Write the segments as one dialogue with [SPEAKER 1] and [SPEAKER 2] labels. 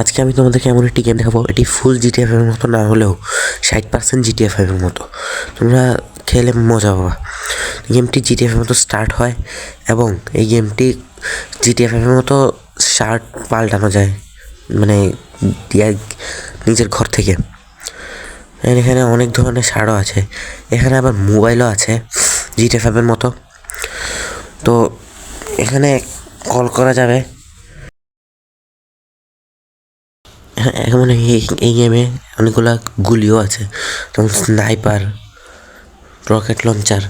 [SPEAKER 1] আজকে আমি তোমাদেরকে এমন একটি গেম দেখাবো, এটি ফুল জিটিএফ এর মতো, না হলেও ষাট পার্সেন্ট জিটিএফ এর মতো। তোমরা খেলে মজা পাবা। গেমটি জিটিএফ এর মতো স্টার্ট হয় এবং এই গেমটি জিটিএফ এর মতো শার্ট পাল্টানো যায় মানে নিজের ঘর থেকে। এখানে অনেক ধরনের শার্টও আছে। এখানে আবার মোবাইলও আছে জিটিএফ এর মতো। তো এখানে কল করা যাবে। এখন এই গেমে অনেকগুলা গুলিও আছে। যেমন স্নাইপার রকেট লঞ্চার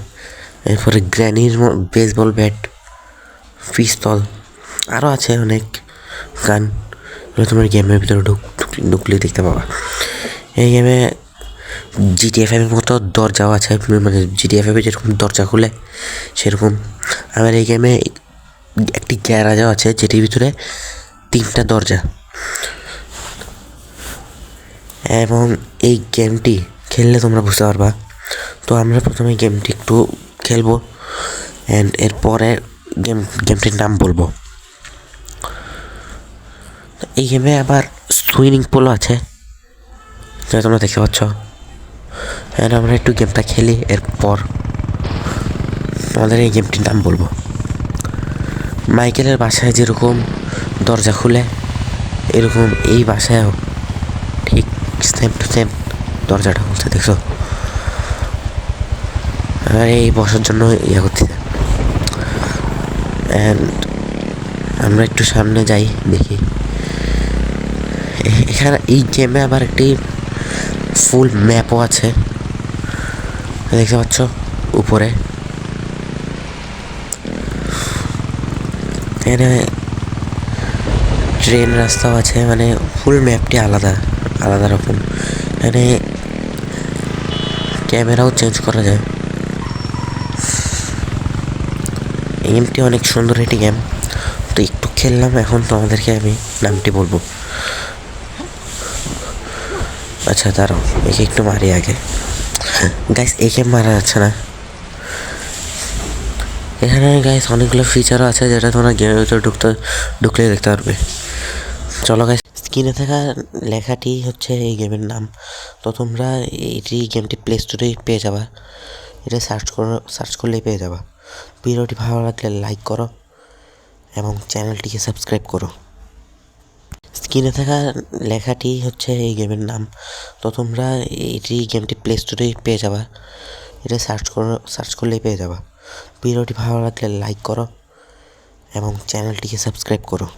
[SPEAKER 1] এরপরে গ্র্যানির বেসবল ব্যাট পিস্তল আরও আছে অনেক গান তোমার গেমের ভিতরে ঢুক, ঢুক- ঢুকলে দেখতে পাবা। এই গেমে জিটিএফ এর মতো দরজাও আছে মানে জিটিএফ যেরকম দরজা খুলে, সেরকম। আবার এই গেমে একটি গ্যারাজও আছে, যেটির ভিতরে তিনটা দরজা। এবং এই গেমটি খেললে তোমরা বুঝতে পারবা। তো আমরা প্রথমে গেমটি একটু খেলব অ্যান্ড এরপরে গেম গেমটির নাম বলব। এই গেমে আবার সুইমিং পুলও আছে। যেটা তোমরা দেখতে পাচ্ছ। অ্যান্ড আমরা একটু গেমটা খেলি, এরপর আমাদের এই গেমটির নাম বলব। মাইকেলের বাসায় যেরকম দরজা খুলে, এরকম এই বাসায়ও সেম টু সেম দরজাটা খুলতে দেখছ? আর, এই বসার জন্য ইয়ে করতে অ্যান্ড আমরা একটু সামনে যাই, দেখি। এখানে এই গেমে আবার একটি ফুল ম্যাপও আছে। দেখতে পাচ্ছ? উপরে। এখানে ট্রেন রাস্তাও আছে মানে ফুল ম্যাপটি আলাদা। আলাদা রকম। এখানে ক্যামেরাও চেঞ্জ করা যায়। এই গেমটি অনেক সুন্দর একটি গেম তো একটু খেললাম, এখন তোমাদেরকে আমি নামটি বলব। আচ্ছা দাঁড়াও, একে একটু মারি আগে। গাইস একে মারা যাচ্ছে না। এখানে গাইস অনেকগুলো ফিচারও আছে যেটা তোমরা গেমের ভিতরে ঢুকতে ঢুকলে দেখতে পারবে। চলো গাইস স্ক্রিনে থাকা লেখাটি হচ্ছে এই গেমের নাম। তো তোমরা এটি গেমটি প্লে স্টোরেই পেয়ে যাবা। এটা সার্চ করো, সার্চ করলেই পেয়ে যাবা। ভিডিওটি ভালো লাগলে লাইক করো এবং চ্যানেলটিকে সাবস্ক্রাইব করো। স্ক্রিনে থাকা লেখাটি হচ্ছে এই গেমের নাম। তো তোমরা এটি গেমটি প্লে স্টোরেই পেয়ে যাবা। এটা সার্চ করো, সার্চ করলেই পেয়ে যাবা। ভিডিওটি ভালো লাগলে লাইক করো এবং চ্যানেলটিকে সাবস্ক্রাইব করো।